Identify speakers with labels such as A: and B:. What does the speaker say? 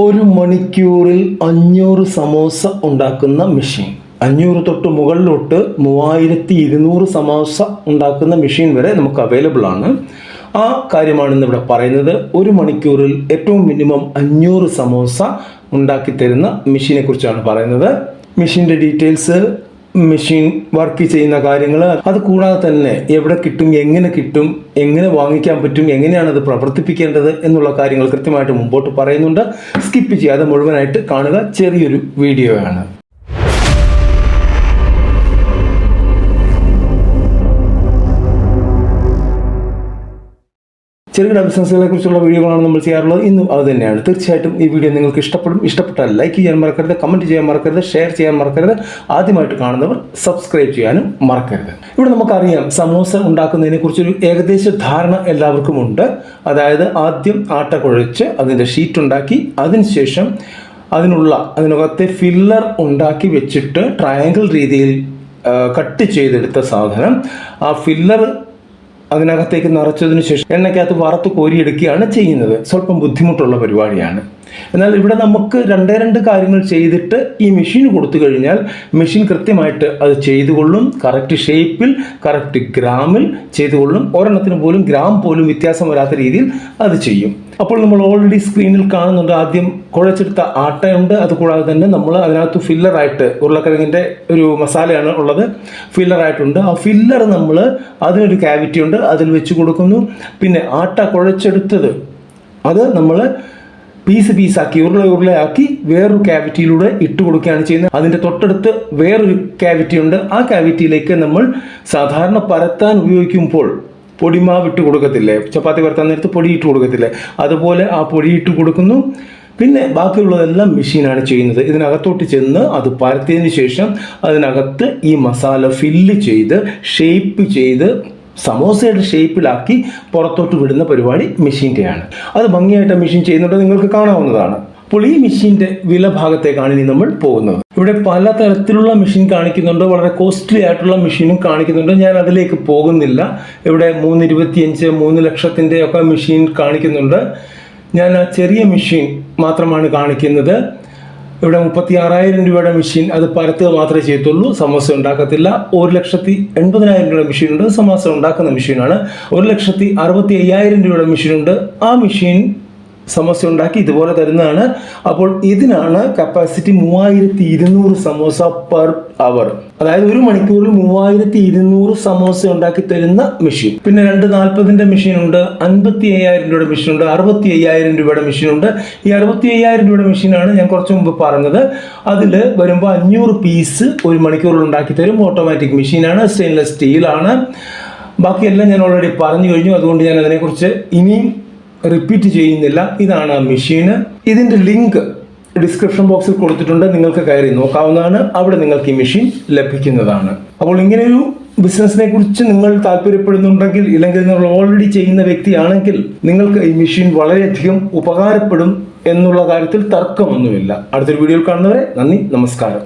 A: ഒരു മണിക്കൂറിൽ അഞ്ഞൂറ് സമോസ ഉണ്ടാക്കുന്ന മെഷീൻ. അഞ്ഞൂറ് തൊട്ട് മുകളിലോട്ട് മൂവായിരത്തി ഇരുന്നൂറ് സമോസ ഉണ്ടാക്കുന്ന മെഷീൻ വരെ നമുക്ക് അവൈലബിൾ ആണ്. ആ കാര്യമാണ് ഇന്നിവിടെ പറയുന്നത്. ഒരു മണിക്കൂറിൽ ഏറ്റവും മിനിമം അഞ്ഞൂറ് സമോസ ഉണ്ടാക്കി തരുന്ന മെഷീനെ കുറിച്ചാണ് പറയുന്നത്. മെഷീന്റെ ഡീറ്റെയിൽസ് മെഷീൻ വർക്ക് ചെയ്യുന്ന കാര്യങ്ങൾ അത് കൂടാതെ തന്നെ എവിടെ കിട്ടും എങ്ങനെ കിട്ടും എങ്ങനെ വാങ്ങിക്കാൻ പറ്റും എങ്ങനെയാണ് അത് പ്രവർത്തിപ്പിക്കേണ്ടത് എന്നുള്ള കാര്യങ്ങൾ കൃത്യമായിട്ട് മുമ്പോട്ട് പറയുന്നുണ്ട്. സ്കിപ്പ് ചെയ്യാതെ മുഴുവനായിട്ട് കാണുക. ചെറിയൊരു വീഡിയോ ആണ്. ചെറുകിട ബിസിനസ്സുകളെ കുറിച്ചുള്ള വീഡിയോകളാണ് നമ്മൾ ചെയ്യാറുള്ളത്. ഇന്നും അത് തന്നെയാണ്. തീർച്ചയായിട്ടും ഈ വീഡിയോ നിങ്ങൾക്ക് ഇഷ്ടപ്പെടും. ഇഷ്ടപ്പെട്ടാൽ ലൈക്ക് ചെയ്യാൻ മറക്കരുത് കമന്റ് ചെയ്യാൻ മറക്കരുത് ഷെയർ ചെയ്യാൻ മറക്കരുത്. ആദ്യമായിട്ട് കാണുന്നവർ സബ്സ്ക്രൈബ് ചെയ്യാനും മറക്കരുത്. ഇവിടെ നമുക്കറിയാം സമോസ ഉണ്ടാക്കുന്നതിനെ കുറിച്ചൊരു ഏകദേശ ധാരണ എല്ലാവർക്കും ഉണ്ട്. അതായത് ആദ്യം ആട്ട കുഴച്ച് അതിന്റെ ഷീറ്റ് ഉണ്ടാക്കി അതിനുശേഷം അതിനുള്ള അതിനകത്തെ ഫില്ലർ ഉണ്ടാക്കി വെച്ചിട്ട് ട്രയാങ്കിൾ രീതിയിൽ കട്ട് ചെയ്തെടുത്ത സാധനം. ആ ഫില്ലർ അതിനകത്തേക്ക് നിറച്ചതിന് ശേഷം എണ്ണയ്ക്കകത്ത് വറുത്ത് കോരിയെടുക്കുകയാണ് ചെയ്യുന്നത്. സ്വല്പം ബുദ്ധിമുട്ടുള്ള പരിപാടിയാണ്. എന്നാൽ ഇവിടെ നമുക്ക് രണ്ടേ രണ്ട് കാര്യങ്ങൾ ചെയ്തിട്ട് ഈ മെഷീൻ കൊടുത്തു കഴിഞ്ഞാൽ മെഷീൻ കൃത്യമായിട്ട് അത് ചെയ്തുകൊള്ളും. കറക്റ്റ് ഷേപ്പിൽ കറക്റ്റ് ഗ്രാമിൽ ചെയ്തുകൊള്ളും. ഒരെണ്ണത്തിന് പോലും ഗ്രാം പോലും വ്യത്യാസം വരാത്ത രീതിയിൽ അത് ചെയ്യും. അപ്പോൾ നമ്മൾ ഓൾറെഡി സ്ക്രീനിൽ കാണുന്നുണ്ട്. ആദ്യം കുഴച്ചെടുത്ത ആട്ടയുണ്ട്. അതുകൂടാതെ തന്നെ നമ്മൾ അതിനകത്ത് ഫില്ലറായിട്ട് ഉരുളക്കിഴങ്ങിന്റെ ഒരു മസാലയാണ് ഉള്ളത്. ഫില്ലറായിട്ടുണ്ട് ആ ഫില്ലർ നമ്മൾ അതിനൊരു ക്യാവിറ്റി ഉണ്ട്. അതിൽ വെച്ച് കൊടുക്കുന്നു. പിന്നെ ആട്ട കുഴച്ചെടുത്തത് അത് നമ്മൾ പീസ് പീസാക്കി ഉരുള ഉരുളയാക്കി വേറൊരു ക്യാവിറ്റിയിലൂടെ ഇട്ട് കൊടുക്കുകയാണ് ചെയ്യുന്നത്. അതിന്റെ തൊട്ടടുത്ത് വേറൊരു ക്യാവിറ്റി ഉണ്ട്. ആ ക്യാവിറ്റിയിലേക്ക് നമ്മൾ സാധാരണ പരത്താൻ ഉപയോഗിക്കുമ്പോൾ പൊടിമാവ് ഇട്ട് കൊടുക്കത്തില്ലേ? ചപ്പാത്തി പരത്താൻ നേരത്ത് പൊടി ഇട്ട് കൊടുക്കത്തില്ലേ? അതുപോലെ ആ പൊടി ഇട്ട് കൊടുക്കുന്നു. പിന്നെ ബാക്കിയുള്ളതെല്ലാം മെഷീനാണ് ചെയ്യുന്നത്. ഇതിനകത്തോട്ട് ചെന്ന് അത് പരത്തിയതിന് ശേഷം അതിനകത്ത് ഈ മസാല ഫില്ല് ചെയ്ത് ഷേപ്പ് ചെയ്ത് സമോസയുടെ ഷേപ്പിലാക്കി പുറത്തോട്ട് വിടുന്ന പരിപാടി മെഷീന്റെയാണ്. അത് ഭംഗിയായിട്ട് മെഷീൻ ചെയ്യുന്നുണ്ട്. നിങ്ങൾക്ക് കാണാവുന്നതാണ്. അപ്പോൾ ഈ മെഷീന്റെ വില ഭാഗത്തേക്കാണ് ഇനി നമ്മൾ പോകുന്നത്. ഇവിടെ പല തരത്തിലുള്ള മെഷീൻ കാണിക്കുന്നുണ്ട്. വളരെ കോസ്റ്റ്ലി ആയിട്ടുള്ള മെഷീനും കാണിക്കുന്നുണ്ട്. ഞാൻ അതിലേക്ക് പോകുന്നില്ല. ഇവിടെ മൂന്ന് ഇരുപത്തിയഞ്ച് മൂന്ന് ലക്ഷത്തിന്റെ ഒക്കെ മെഷീൻ കാണിക്കുന്നുണ്ട്. ഞാൻ ആ ചെറിയ മെഷീൻ മാത്രമാണ് കാണിക്കുന്നത്. ഇവിടെ മുപ്പത്തി ആറായിരം രൂപയുടെ മെഷീൻ അത് പരത്തുക മാത്രമേ ചെയ്യത്തുള്ളൂ. സമോസ ഉണ്ടാക്കത്തില്ല. ഒരു ലക്ഷത്തി എൺപതിനായിരം രൂപയുടെ മെഷീൻ ഉണ്ട്. സമോസ ഉണ്ടാക്കുന്ന മെഷീനാണ് ഒരു ലക്ഷത്തി അറുപത്തി അയ്യായിരം രൂപയുടെ മെഷീൻ ഉണ്ട്. ആ മെഷീൻ സമോസ ഉണ്ടാക്കി ഇതുപോലെ തരുന്നതാണ്. അപ്പോൾ ഇതിനാണ് കപ്പാസിറ്റി മൂവായിരത്തി ഇരുന്നൂറ് സമോസ പെർ അവർ അതായത് ഒരു മണിക്കൂറിൽ മൂവായിരത്തി ഇരുന്നൂറ് സമോസ ഉണ്ടാക്കി തരുന്ന മെഷീൻ പിന്നെ രണ്ട് നാൽപ്പതിന്റെ മെഷീൻ ഉണ്ട് അൻപത്തി അയ്യായിരം രൂപയുടെ മെഷീൻ ഉണ്ട് അറുപത്തി അയ്യായിരം രൂപയുടെ മെഷീൻ ഉണ്ട്. ഈ അറുപത്തി അയ്യായിരം രൂപയുടെ മെഷീനാണ് ഞാൻ കുറച്ച് മുമ്പ് പറഞ്ഞത്. അതിൽ വരുമ്പോൾ അഞ്ഞൂറ് പീസ് ഒരു മണിക്കൂറിൽ ഉണ്ടാക്കി തരും. ഓട്ടോമാറ്റിക് മെഷീനാണ് സ്റ്റെയിൻലെസ് സ്റ്റീലാണ് ബാക്കിയെല്ലാം ഞാൻ ഓൾറെഡി പറഞ്ഞു കഴിഞ്ഞു. അതുകൊണ്ട് ഞാൻ അതിനെക്കുറിച്ച് ഇനിയും റിപ്പീറ്റ് ചെയ്യുന്നില്ല. ഇതാണ് ആ മെഷീന് ഇതിന്റെ ലിങ്ക് ഡിസ്ക്രിപ്ഷൻ ബോക്സിൽ കൊടുത്തിട്ടുണ്ട്. നിങ്ങൾക്ക് കയറി നോക്കാവുന്നതാണ്. അവിടെ നിങ്ങൾക്ക് ഈ മെഷീൻ ലഭിക്കുന്നതാണ്. അപ്പോൾ ഇങ്ങനെയൊരു ബിസിനസ്സിനെ കുറിച്ച് നിങ്ങൾ താല്പര്യപ്പെടുന്നുണ്ടെങ്കിൽ ഇല്ലെങ്കിൽ നിങ്ങൾ ഓൾറെഡി ചെയ്യുന്ന വ്യക്തിയാണെങ്കിൽ നിങ്ങൾക്ക് ഈ മെഷീൻ വളരെയധികം ഉപകാരപ്പെടും എന്നുള്ള കാര്യത്തിൽ തർക്കമൊന്നുമില്ല. അടുത്തൊരു വീഡിയോയിൽ കാണുന്നവരെ നന്ദി നമസ്കാരം.